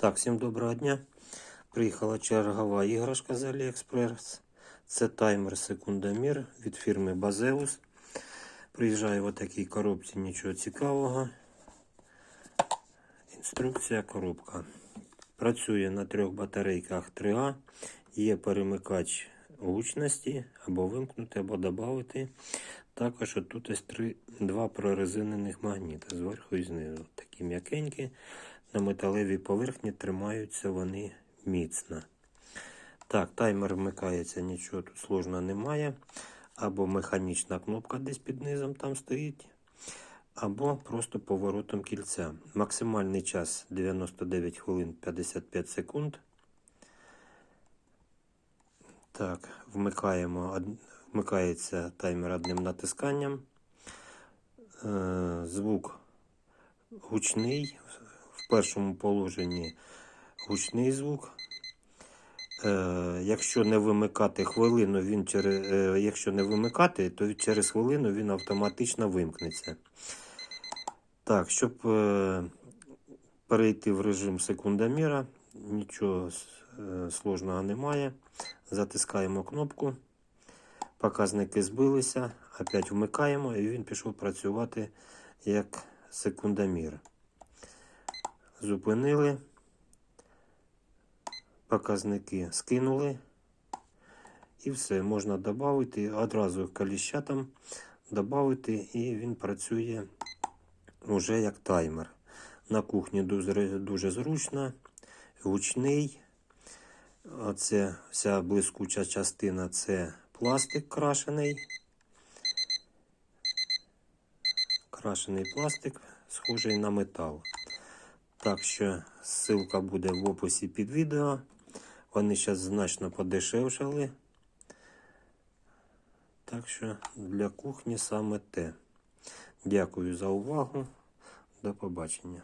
Так, всім доброго дня. Приїхала чергова іграшка з AliExpress. Це таймер секундомір від фірми Bazeus. Приїжджає в такій коробці, нічого цікавого. Інструкція коробка. Працює на трьох батарейках 3А. Є перемикач гучності або вимкнути, або додати. Також тут ось три, два прорезинених магніти зверху і знизу. Такі м'якенькі. На металевій поверхні тримаються вони міцно. Так, таймер вмикається, нічого тут сложного немає. Або механічна кнопка десь під низом там стоїть, або просто поворотом кільця. Максимальний час 99 хвилин 55 секунд. Так, вмикаємо, вмикається таймер одним натисканням. Е, Звук гучний. В першому положенні гучний звук. Е, якщо не вимикати хвилину, він через, е, якщо не вимикати, то через хвилину він автоматично вимкнеться. Так, щоб е, перейти в режим секундоміра, нічого сложного немає. Затискаємо кнопку. Показники збилися, опять вмикаємо, і він пішов працювати як секундомір. Зупинили. Показники скинули. І все, можна додати. Одразу каліща там додати, і він працює вже як таймер. На кухні дуже, дуже зручно, гучний. Оце вся блискуча частина це пластик крашений. Крашений пластик, схожий на метал. Так що ссылка буде в описі під відео. Вони зараз значно подешевшали. Так що для кухні саме те. Дякую за увагу. До побачення.